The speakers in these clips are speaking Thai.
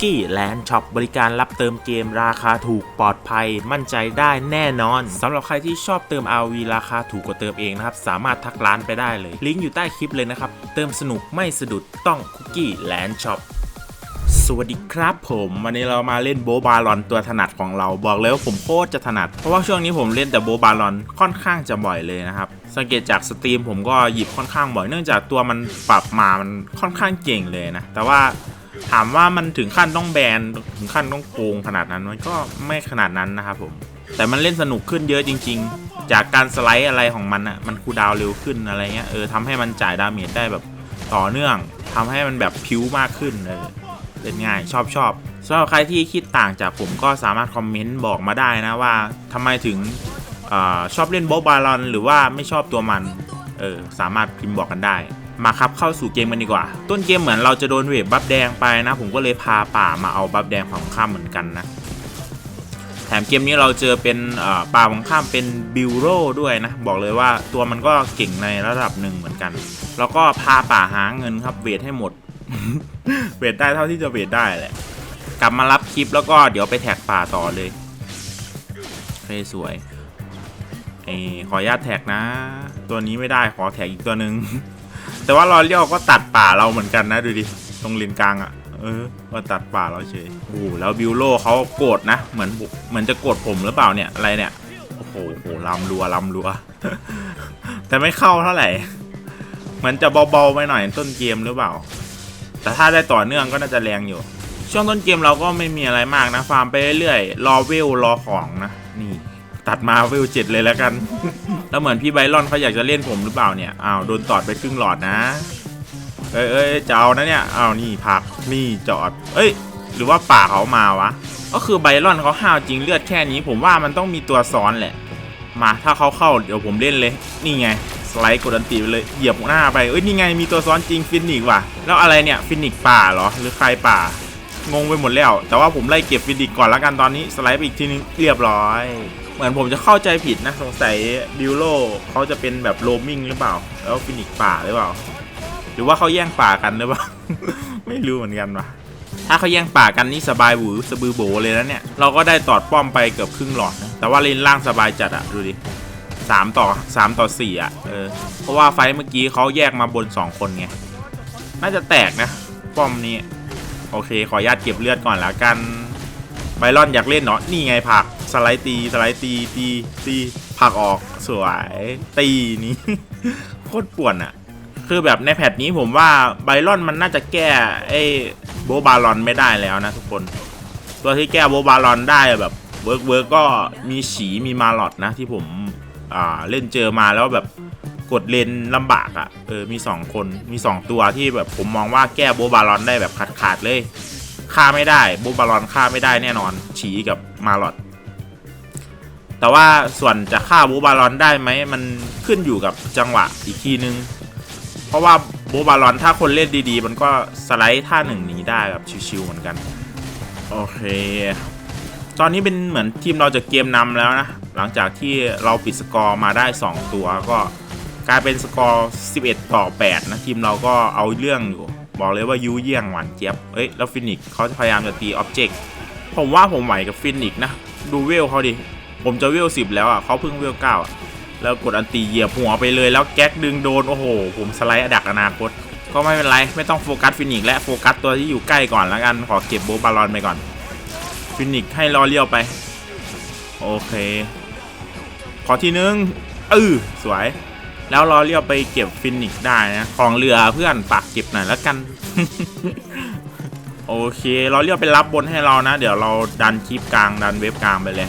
กกี้แลนด์ช็อปบริการรับเติมเกมราคาถูกปลอดภัยมั่นใจได้แน่นอนสำหรับใครที่ชอบเติม RV ราคาถูกกว่าเติมเองนะครับ สามารถทักร้านไปได้เลย ลิงก์อยู่ใต้คลิปเลยนะครับ เติมสนุกไม่สะดุดต้องคุกกี้แลนด์ช็อปสวัสดีครับผมวันนี้เรามาเล่นโบบาลอนตัวถนัดของเราบอกเลยว่าผมโคตรจะถนัด เพราะว่าช่วงนี้ผมเล่นแต่โบบาลอนค่อนข้างจะบ่อยเลยนะครับ สังเกตจากสตรีมผมก็หยิบค่อนข้างบ่อยเนื่องจากตัวมันปรับมามันค่อนข้างเก่งเลยนะ แต่ว่า ถามว่ามันถึงขั้นต้องแบนถึงขั้นต้องโกงขนาดนั้นมันก็ไม่ขนาดนั้นนะครับผม แต่มันเล่นสนุกขึ้นเยอะจริง ๆ จากการสไลด์อะไรของมันอะมันคูดาวเร็วขึ้นอะไรเงี้ยเออทำให้มันจ่ายดาเมจได้แบบต่อเนื่องทำให้มันแบบพิ้วมากขึ้นเออเล่นง่ายชอบชอบสำหรับใครที่คิดต่างจากผมก็สามารถคอมเมนต์บอกมาได้นะว่าทำไมถึงอชอบเล่นโบบาลอนหรือว่าไม่ชอบตัวมันเออสามารถพิมพ์บอกกันได้ มาครับเข้าสู่เกมกันดีกว่า ต้นเกมเหมือนเราจะโดนเวฟบัฟแดงไปนะ ผมก็เลยพาป่ามาเอาบัฟแดงฝั่งข้ามเหมือนกันนะ แถมเกมนี้เราเจอเป็นป่าฝั่งข้ามเป็นบิวโรด้วยนะ บอกเลยว่าตัวมันก็เก่งในระดับหนึ่งเหมือนกัน แล้วก็พาป่าหาเงินครับเวทให้หมด เวทได้เท่าที่จะเวทได้แหละกลับมารับคลิปแล้วก็เดี๋ยวไปแท็กป่าต่อเลยเคสวยขออนุญาตแท็กนะ ตัวนี้ไม่ได้ขอแท็กอีกตัวหนึ่ง แต่ว่ารอเลี้ยวก็ตัดป่าเราเหมือนกันนะดูดิตรงเลนกลางอะ่ะเออมาตัดป่าเราเฉยโอ้แล้วบิวโลเขาโกรธนะ เหมือนเหมือนจะโกรธผมหรือเปล่าเนี่ยอะไรเนี่ยโอ้โหโหลำรัวลำรัว แต่ไม่เข้าเท่าไหร่เหมือนจะเบาๆไปหน่อยต้นเกมหรือเปล่า แต่ถ้าได้ต่อเนื่องก็น่าจะแรงอยู่ ช่วงต้นเกมเราก็ไม่มีอะไรมากนะฟาร์มไปเรื่อยๆรอเวลรอของนะนี่ ตัดมาเวลเจ็ดเลยแล้วกัน แล้วเหมือนพี่ไบรอนเขาอยากจะเล่นผมหรือเปล่าเนี่ยอ้าวโดนตอดไปครึ่งหลอดนะ เอ้ยเอ้ยจะเอานะเนี่ยอ้าวนี่พักนี่จอด เอ้ย หรือว่าป่าเขามาวะ ก็คือไบรอนเขาห้าวจริงเลือดแค่นี้ ผมว่ามันต้องมีตัวซ้อนแหละ มาถ้าเขาเข้าเดี๋ยวผมเล่นเลย นี่ไงสไลด์กดอันตีไปเลยเหยียบหน้าไปเอ้ยนี่ไงมีตัวซ้อนจริงฟินิกว่ะแล้วอะไรเนี่ยฟินิกป่าเหรอหรือใครป่างงไปหมดแล้ว แต่ว่าผมไล่เก็บฟินิกก่อนแล้วกันตอนนี้สไลด์ไปอีกทีนึงเรียบร้อย เหมือนผมจะเข้าใจผิดนะ สงสัยบิวโลเขาจะเป็นแบบโรมิงหรือเปล่า แล้วฟินิกป่าหรือเปล่า หรือว่าเขาแย่งป่ากันหรือเปล่า ไม่รู้เหมือนกันว่ะถ้าเขาแย่งป่ากันนี่สบายหวือสบือโบเลยนะเนี่ย เราก็ได้ตอดป้อมไปเกือบครึ่งหลอดนะแต่ว่าเลนล่างสบายจัดอะดูดิสามต่อสามต่อสี่อะเออเพราะว่าไฟเมื่อกี้เขาแยกมาบนสองคนไงน่าจะแตกนะ ป้อมนี้ โอเค ขออนุญาตเก็บเลือดก่อนละกันไบรอนอยากเล่นเนาะนี่ไงผัก สไลด์ตีสไลด์ตีตีตีผักออกสวยตีนี้โคตรป่วนอะคือแบบในแพทนี้ผมว่าไบรอนมันน่าจะแก้ไอ้โบบาลอนไม่ได้แล้วนะทุกคน ตัวที่แก้โบบาลอนได้แบบเวิร์กเวิร์กก็มีฉีมีมาลอดนะที่ผมอ่าเล่นเจอมาแล้วแบบกดเลนลำบากอะ่ะเออมี 2 คนมี 2 ตัวที่แบบผมมองว่าแก้โบบาลอนได้แบบขาดขาดๆเลยฆ่าไม่ได้โบบาลอนฆ่าไม่ได้แน่นอนฉีกับมาลอด แต่ว่าส่วนจะฆ่าโบบาลอนได้ไหมมันขึ้นอยู่กับจังหวะอีกทีนึง เพราะว่าโบบาลอนถ้าคนเล่นดีๆ มันก็สไลด์ท่าหนึ่งหนีได้แบบชิวๆเหมือนกัน โอเค ตอนนี้เป็นเหมือนทีมเราจะเกมนำแล้วนะ หลังจากที่เราปิดสกอร์มาได้ 2 ตัวก็กลายเป็นสกอร์ 11 ต่อ 8 นะ ทีมเราก็เอาเรื่องอยู่ บอกเลยว่ายูเยี่ยงหวานเจี๊ยบเอ้ยแล้วฟินิกเขาพยายามจะตีออบเจกต์ผมว่าผมไหวกับฟินิกนะ ดูเวลเขาดิ ผมจะเวล10แล้วอะเขาเพิ่งเวล9อะแล้วกดอันตีเหยียบหัวไปเลยแล้วแก๊กดึงโดน โอ้โห ผมสไลด์อดักอนาคต ก็ไม่เป็นไร ไม่ต้องโฟกัสฟินิกและโฟกัสตัวที่อยู่ใกล้ก่อนแล้วกัน ขอเก็บโบบาลอนไปก่อน ฟินิกให้รอเลี้ยวไป โอเค ขอทีนึงเออสวย แล้วรอเลี้ยวไปเก็บฟินิกได้นะ ของเรือเพื่อนปากเก็บหน่อยแล้วกัน โอเค รอเลี้ยวไปรับบนให้เรานะ เดี๋ยวเราดันคลิปกลางดันเว็บกลางไปเลย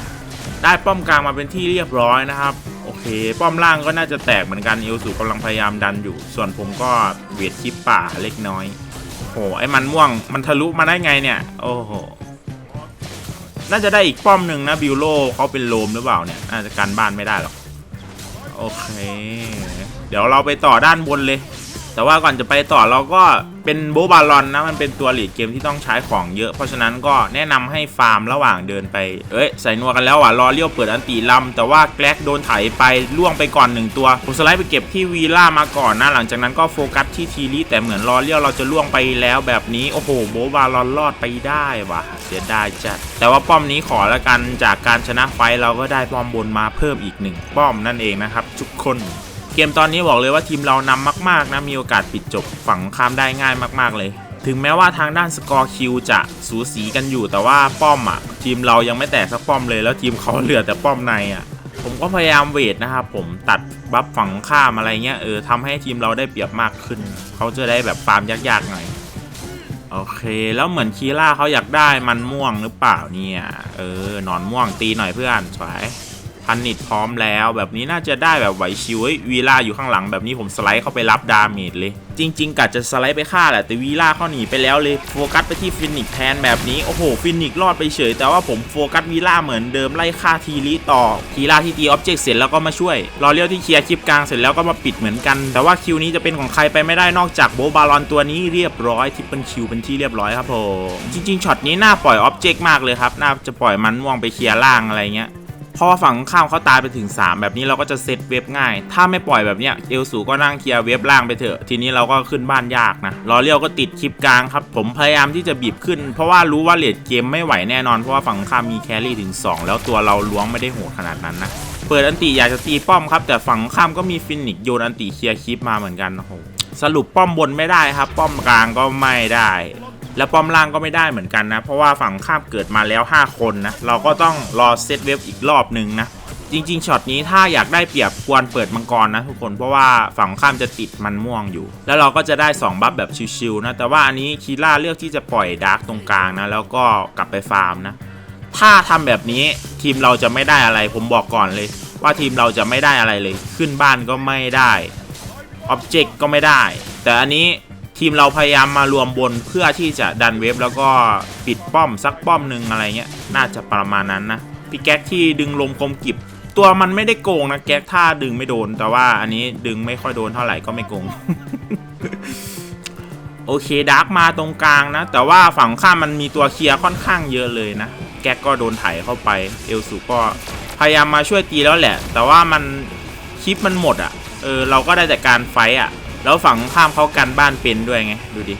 ได้ป้อมกลางมาเป็นที่เรียบร้อยนะครับ โอเค ป้อมล่างก็น่าจะแตกเหมือนกันเอลสูกำลังพยายามดันอยู่ ส่วนผมก็เวทคลิปป่าเล็กน้อยโหไอ้มันม่วงมันทะลุมาได้ไงเนี่ย โอ้โหน่าจะได้อีกป้อมหนึ่งนะบิวโลเขาเป็นโลมหรือเปล่าเนี่ยน่าจะกันบ้านไม่ได้หรอกโอเค เดี๋ยวเราไปต่อด้านบนเลย แต่ว่าก่อนจะไปต่อเราก็เป็นโบบาลอนนะมันเป็นตัวหลีดเกมที่ต้องใช้ของเยอะ เพราะฉะนั้นก็แนะนำให้ฟาร์มระหว่างเดินไป เอ้ยใส่นัวกันแล้วอะรอเลี้ยวเปิดอันตีลำแต่ว่าแกลกโดนไถไปล่วงไปก่อนหนึ่งตัวผมสไลด์ไปเก็บที่วีล่ามาก่อนนะหลังจากนั้นก็โฟกัสที่ทีรีแต่เหมือนรอเลี้ยวเราจะล่วงไปแล้วแบบนี้โอ้โหโบบาลอนรอดไปได้ว่ะเสียดายจัดแต่ว่าป้อมนี้ขอละกันจากการชนะไฟเราก็ได้ป้อมบนมาเพิ่มอีกหนึ่งป้อมนั่นเองนะครับทุกคน เกมตอนนี้บอกเลยว่าทีมเรานำมากๆนะมีโอกาสปิดจบฝั่งข้ามได้ง่ายมากๆเลย ถึงแม้ว่าทางด้านสกอร์คิวจะสูสีกันอยู่แต่ว่าป้อมอะ ทีมเรายังไม่แตกสักป้อมเลยแล้วทีมเขาเหลือแต่ป้อมในอะผมก็พยายามเวทนะครับผมตัดบัฟฝั่งข้ามอะไรเงี้ยเออทำให้ทีมเราได้เปรียบมากขึ้น เขาจะได้แบบฟาร์มยากๆหน่อยโอเค แล้วเหมือนคีล่าเขาอยากได้มันม่วงหรือเปล่าเนี่ย เออ หนอนม่วงตีหน่อยเพื่อนสวย พันนิดพร้อมแล้ว แบบนี้น่าจะได้แบบไหวชิวเฮ้ยวีล่าอยู่ข้างหลังแบบนี้ผมสไลด์เข้าไปรับดาเมจเลย จริง ๆกะจะสไลด์ไปฆ่าแหละแต่วีล่าเขาหนีไปแล้วเลยโฟกัสไปที่ฟินิกแทนแบบนี้โอ้โหฟินิกรอดไปเฉย แต่ว่าผมโฟกัสวีล่าเหมือนเดิมไล่ฆ่าทีริต่อทีล่าที่ตีออบเจกต์เสร็จแล้วก็มาช่วยรอเลี้ยวที่เคลียร์คลิปกลางเสร็จแล้วก็มาปิดเหมือนกัน แต่ว่าคิวนี้จะเป็นของใครไปไม่ได้นอกจากโบบาลอนตัวนี้เรียบร้อยทิปเปิลคิวเป็นที่เรียบร้อยครับผมจริงๆช็อตนี้น่าปล่อยออบเจกต์มากเลยครับน่าจะปล่อยมันม่วงไปเคลียร์ล่างอะไรเงี้ย เพราะว่าฝั่งข้ามเขาตายไปถึง 3 แบบนี้เราก็จะเซตเว็บง่าย ถ้าไม่ปล่อยแบบเนี้ยเอลสูก็นั่งเคลียร์เว็บล่างไปเถอะ ทีนี้เราก็ขึ้นบ้านยากนะรอเลี้ยวก็ติดคลิปกลางครับ ผมพยายามที่จะบีบขึ้น เพราะว่ารู้ว่าเลดเกมไม่ไหวแน่นอน เพราะว่าฝั่งข้ามมีแครี่ถึง 2 แล้วตัวเราล้วงไม่ได้โหดขนาดนั้นนะเปิดอันติอยากจะตีป้อมครับแต่ฝั่งข้ามก็มีฟินิกโยนอันติเคลียร์คลิปมาเหมือนกันโอ้โหสรุปป้อมบนไม่ได้ครับ ป้อมกลางก็ไม่ได้ แล้วป้อมล่างก็ไม่ได้เหมือนกันนะ เพราะว่าฝั่งข้ามเกิดมาแล้ว 5 คนนะ เราก็ต้องรอเซตเว็บอีกรอบหนึ่งนะ จริง ๆช็อตนี้ถ้าอยากได้เปรียบควรเปิดมังกรนะทุกคน เพราะว่าฝั่งข้ามจะติดมันม่วงอยู่ แล้วเราก็จะได้ 2 บัฟแบบชิวๆนะ แต่ว่าอันนี้คีล่าเลือกที่จะปล่อยดาร์กตรงกลางนะ แล้วก็กลับไปฟาร์มนะ ถ้าทำแบบนี้ทีมเราจะไม่ได้อะไร ผมบอกก่อนเลย ว่าทีมเราจะไม่ได้อะไรเลย ขึ้นบ้านก็ไม่ได้อ็อบเจกต์ก็ไม่ได้ แต่อันนี้ ทีมเราพยายามมารวมบนเพื่อที่จะดันเว็บแล้วก็ปิดป้อมสักป้อมหนึ่งอะไรเงี้ยน่าจะประมาณนั้นนะพี่แก๊กที่ดึงลมคมกิบตัวมันไม่ได้โกงนะแก๊กถ้าดึงไม่โดน แต่ว่าอันนี้ดึงไม่ค่อยโดนเท่าไหร่ก็ไม่โกง โอเคดาร์กมาตรงกลางนะ แต่ว่าฝั่งข้ามมันมีตัวเคลียร์ค่อนข้างเยอะเลยนะ แก๊กก็โดนไถเข้าไป เอลสูก็พยายามมาช่วยตีแล้วแหละ แต่ว่ามันคลิปมันหมดอะ่ะเออเราก็ได้แต่การไฟต์อะ แล้วฝั่งข้ามเขากันบ้านเป็นด้วยไง ดูดิ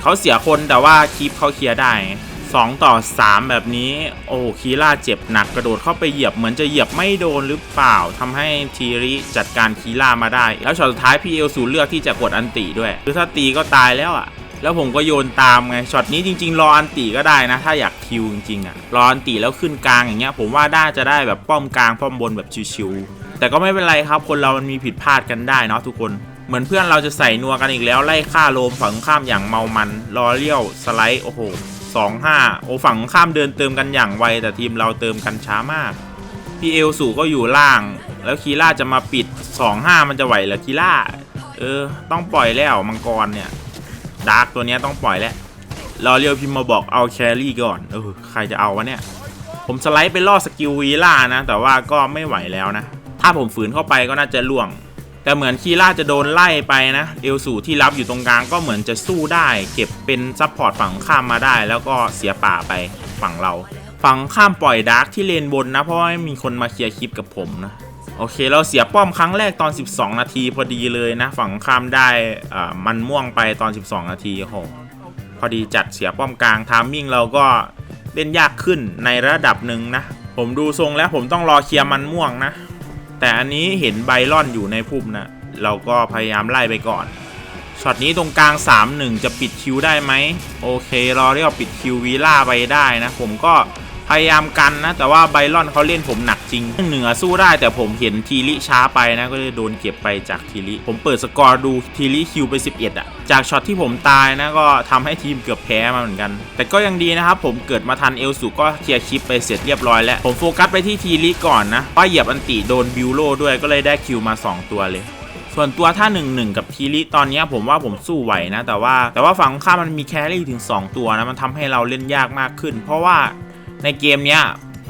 เขาเสียคนแต่ว่าคลิปเขาเคลียร์ได้ไงสองต่อสามแบบนี้ โอ้คีล่าเจ็บหนักกระโดดเข้าไปเหยียบเหมือนจะเหยียบไม่โดนหรือเปล่าทำให้ทีริจัดการคีล่ามาได้ แล้วช็อตสุดท้ายพี่เอลสูเลือกที่จะกดอันติด้วย คือถ้าตีก็ตายแล้วอะแล้วผมก็โยนตามไงช็อตนี้จริง ๆ รออันติก็ได้นะ ถ้าอยากคิวจริงๆอะรออันติแล้วขึ้นกลางอย่างเงี้ย ผมว่าได้จะได้แบบป้อมกลางป้อมบนแบบชิวๆแต่ก็ไม่เป็นไรครับ คนเรามันมีผิดพลาดกันได้เนาะทุกคน เหมือนเพื่อนเราจะใส่นัวกันอีกแล้ว ไล่ฆ่าโลมฝั่งข้ามอย่างเมามันรอเลี้ยวสไลด์โอ้โหสองห้าโอ้ฝั่งข้ามเดินเติมกันอย่างไว แต่ทีมเราเติมกันช้ามาก พี่เอลสูก็อยู่ล่าง แล้วคีล่าจะมาปิด2-5มันจะไหวเหรอคีล่า เออ ต้องปล่อยแล้วมังกรเนี่ยดาร์กตัวนี้ต้องปล่อยแล้วรอเรียวพิมพ์มาบอกเอาแครี่ก่อนเออใครจะเอาวะเนี่ย ผมสไลด์ไปล่อสกิลวีล่านะ แต่ว่าก็ไม่ไหวแล้วนะ ถ้าผมฝืนเข้าไปก็น่าจะล่วง แต่เหมือนคีล่าจะโดนไล่ไปนะ เอลสูที่รับอยู่ตรงกลางก็เหมือนจะสู้ได้ เก็บเป็นซับพอร์ตฝั่งข้ามมาได้ แล้วก็เสียป่าไปฝั่งเรา ฝั่งข้ามปล่อยดาร์กที่เลนบนนะ เพราะไม่มีคนมาเคลียร์คลิปกับผมนะ โอเค เราเสียป้อมครั้งแรกตอน 12 นาทีพอดีเลยนะ ฝั่งข้ามได้อ่ามันม่วงไปตอน 12 นาทีโอ้โหพอดีจัดเสียป้อมกลางทามมิ่งเราก็เล่นยากขึ้นในระดับหนึ่งนะ ผมดูทรงแล้วผมต้องรอเคลียร์มันม่วงนะ แต่อันนี้เห็นไบรอนอยู่ในพุ่มนะ เราก็พยายามไล่ไปก่อน ช็อตนี้ตรงกลาง 3-1 จะปิดคิวได้ไหม โอเค รอเรียกปิดคิววีล่าไปได้นะ ผมก็ พยายามกันนะ แต่ว่าไบรอนเขาเล่นผมหนักจริงเหนือสู้ได้แต่ผมเห็นทีริช้าไปนะ ก็เลยโดนเก็บไปจากทีริผมเปิดสกอร์ดูทีริคิวไป 11อะจากช็อตที่ผมตายนะก็ทำให้ทีมเกือบแพ้มาเหมือนกัน แต่ก็ยังดีนะครับ ผมเกิดมาทันเอลสุก็เคลียร์คลิปไปเสร็จเรียบร้อยแล้ว ผมโฟกัสไปที่ทีริก่อนนะว่าเหยียบอันติโดนบิวโลด้วยก็เลยได้คิวมา 2 ตัวเลยส่วนตัวถ้า1นหนึ่งกับทีริตอนนี้ผมว่าผมสู้ไหวนะ แต่ว่าแต่ว่าฝั่งข้ามมันมีแครี่ถึง 2 ตัวนะ มันทำให้เราเล่นยากมากขึ้น เพราะว่า ในเกมเนี้ย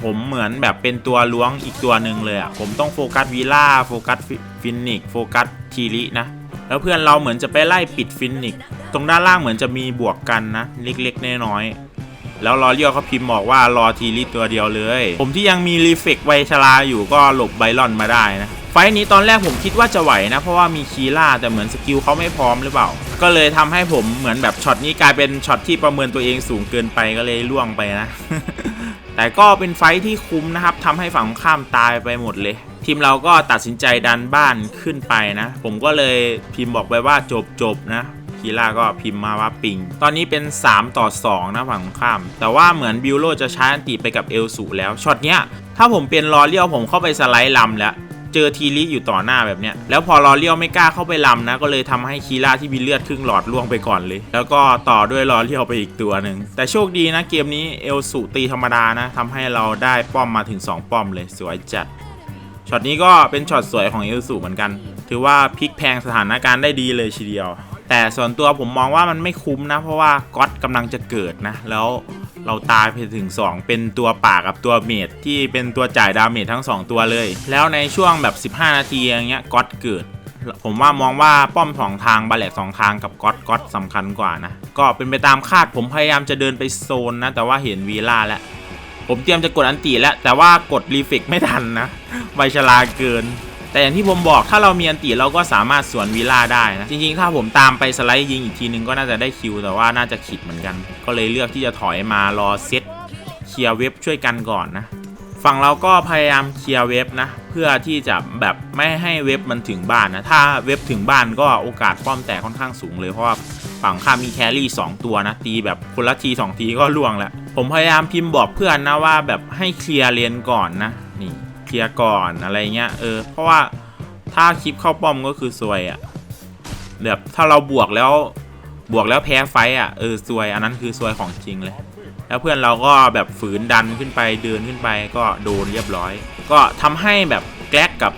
ผมเหมือนแบบเป็นตัวล้วงอีกตัวหนึ่งเลยอะ่ะผมต้องโฟกัสวีล่าโฟกัสฟินิกโฟกัสทีรินะ แล้วเพื่อนเราเหมือนจะไปไล่ปิดฟินิกตรงด้านล่างเหมือนจะมีบวกกันนะ เล็กๆน้อยๆแล้วรอเรียวเขาพิมพ์บอกว่ารอทีริตัวเดียวเลย ผมที่ยังมีรีเฟกไวชลาอยู่ก็หลบไบรอนมาได้นะ ไฟนี้ตอนแรกผมคิดว่าจะไหวนะ เพราะว่ามีคีล่าแต่เหมือนสกิลเขาไม่พร้อมหรือเปล่า ก็เลยทำให้ผมเหมือนแบบช็อตนี้กลายเป็นช็อตที่ประเมินตัวเองสูงเกินไปก็เลยล่วงไปนะ แต่ก็เป็นไฟที่คุ้มนะครับทำให้ฝั่งข้ามตายไปหมดเลย ทีมเราก็ตัดสินใจดันบ้านขึ้นไปนะ ผมก็เลยพิมพ์บอกไปว่าจบจบนะคีล่าก็พิมพ์มาว่าปิง ตอนนี้เป็น 3 ต่อ 2 นะฝั่งข้าม แต่ว่าเหมือนบิวโรจะใช้อันติไปกับเอลสูแล้ว ช็อตเนี้ย ถ้าผมเป็นรอเลี้ยวผมเข้าไปสไลด์ลำแล้ว เจอทีลิอยู่ต่อหน้าแบบเนี้ยแล้วพอรอเลี้ยวไม่กล้าเข้าไปลำนะ ก็เลยทำให้คีล่าที่มีเลือดครึ่งหลอดล่วงไปก่อนเลย แล้วก็ต่อด้วยรอเรียวไปอีกตัวหนึ่งแต่โชคดีนะเกมนี้เอลสูตีธรรมดานะทำให้เราได้ป้อมมาถึง 2 ป้อมเลยสวยจัดช็อตนี้ก็เป็นช็อตสวยของเอลสูเหมือนกัน ถือว่าพลิกแพงสถานการณ์ได้ดีเลยทีเดียว แต่ส่วนตัวผมมองว่ามันไม่คุ้มนะ เพราะว่าก๊อตกำลังจะเกิดนะ แล้วเราตายไปถึง 2 เป็นตัวป่ากับตัวเมดที่เป็นตัวจ่ายดาเมจทั้ง 2 ตัวเลย แล้วในช่วงแบบ 15 นาทีอย่างเงี้ยก๊อตเกิด ผมว่ามองว่าป้อมสองทางบาเลตสองทางกับก๊อตก๊อตสำคัญกว่านะ ก็เป็นไปตามคาดผมพยายามจะเดินไปโซนนะ แต่ว่าเห็นวีล่าแล้วผมเตรียมจะกดอันตีแล้วแต่ว่ากดรีเฟกไม่ทันนะใบชลาเกิน แต่อย่างที่ผมบอกถ้าเรามีอันตีเราก็สามารถสวนวีล่าได้นะ จริงๆ ถ้าผมตามไปสไลด์ยิงอีกทีนึงก็น่าจะได้คิว แต่ว่าน่าจะขิดเหมือนกัน ก็เลยเลือกที่จะถอยมารอเซตเคลียร์เว็บช่วยกันก่อนนะฝั่งเราก็พยายามเคลียร์เว็บนะ เพื่อที่จะแบบไม่ให้เว็บมันถึงบ้านนะ ถ้าเว็บถึงบ้านก็โอกาสป้อมแตกค่อนข้างสูงเลยเพราะว่าฝั่งข้ามีแครี่ 2 ตัวนะ ตีแบบคนละที 2 ทีก็ล่วงแล้ว ผมพยายามพิมพ์บอกเพื่อนนะว่าแบบให้เคลียร์เลนก่อนนะ เคลียร์ก่อนอะไรเงี้ยเออเพราะว่าถ้าคลิปเข้าป้อมก็คือซวยอะ่ะแบบถ้าเราบวกแล้วบวกแล้วแพ้ไฟอะเออซวยอันนั้นคือซวยของจริงเลย แล้วเพื่อนเราก็แบบฝืนดันขึ้นไปเดินขึ้นไปก็โดนเรียบร้อย ก็ทำให้แบบแกลกกับ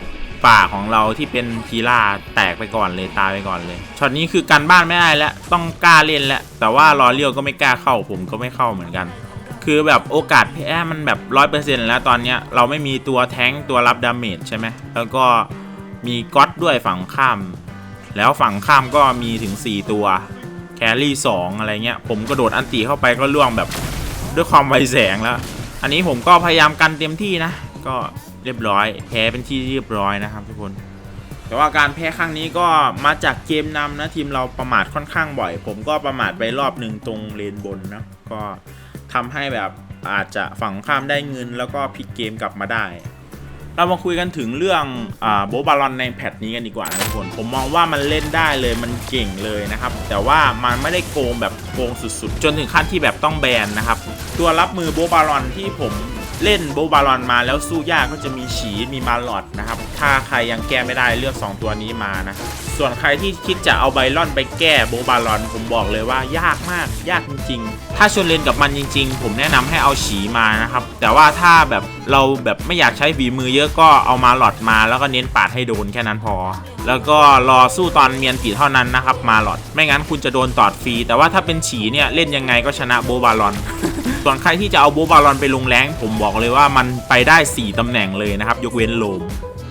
ป่าของเราที่เป็นคีล่าแตกไปก่อนเลยตายไปก่อนเลยช็อตนี้คือการบ้านไม่ได้แล้วต้องกล้าเล่นแล้วแต่ว่ารอเลียวก็ไม่กล้าเข้าผมก็ไม่เข้าเหมือนกัน คือแบบโอกาสแพ้มันแบบร้อยเปอร์เซ็นต์แล้วตอนเนี้ยเราไม่มีตัวแท้งตัวรับดาเมจใช่ไหมแล้วก็มีก๊อตด้วยฝั่งข้าม แล้วฝั่งข้ามก็มีถึง 4 ตัว แครี่2อะไรเงี้ย ผมกระโดดอันตีเข้าไปก็ล่วงแบบด้วยความไวแสงแล้ว อันนี้ผมก็พยายามกันเต็มที่นะ ก็เรียบร้อย แพ้เป็นที่เรียบร้อยนะครับทุกคน แต่ว่าการแพ้ครั้งนี้ก็มาจากเกมนำนะทีมเราประมาทค่อนข้างบ่อย ผมก็ประมาทไปรอบหนึ่งตรงเลนบนนะก็ ทำให้แบบอาจจะฝั่งข้ามได้เงินแล้วก็พลิกเกมกลับมาได้ เรามาคุยกันถึงเรื่องอ่าโบบาลอนในแพทนี้กันดีกว่านะทุกคนผมมองว่ามันเล่นได้เลยมันเก่งเลยนะครับ แต่ว่ามันไม่ได้โกงแบบโกงสุดๆ จนถึงขั้นที่แบบต้องแบนนะครับ ตัวรับมือโบบาลอนที่ผม เล่นโบบาลอนมาแล้วสู้ยากก็จะมีฉีมีมาลอดนะครับ ถ้าใครยังแก้ไม่ได้เลือก 2 ตัวนี้มานะ ส่วนใครที่คิดจะเอาไบรอนไปแก้โบบาลอนผมบอกเลยว่ายากมาก ยากจริงๆ ถ้าชวนเลนกับมันจริง ๆ ผมแนะนำให้เอาฉีมานะครับ แต่ว่าถ้าแบบเราแบบไม่อยากใช้ฝีมือเยอะก็เอามาหลอดมา แล้วก็เน้นปาดให้โดนแค่นั้นพอ แล้วก็รอสู้ตอนเมียนปีเท่านั้นนะครับมาหลอด ไม่งั้นคุณจะโดนตอดฟรี แต่ว่าถ้าเป็นฉีเนี่ยเล่นยังไงก็ชนะโบบาลอน ส่วนใครที่จะเอาโบบาลอนไปลงแรงผมบอกเลยว่ามันไปได้ 4ตำแหน่งเลยนะครับ ยกเว้นโลม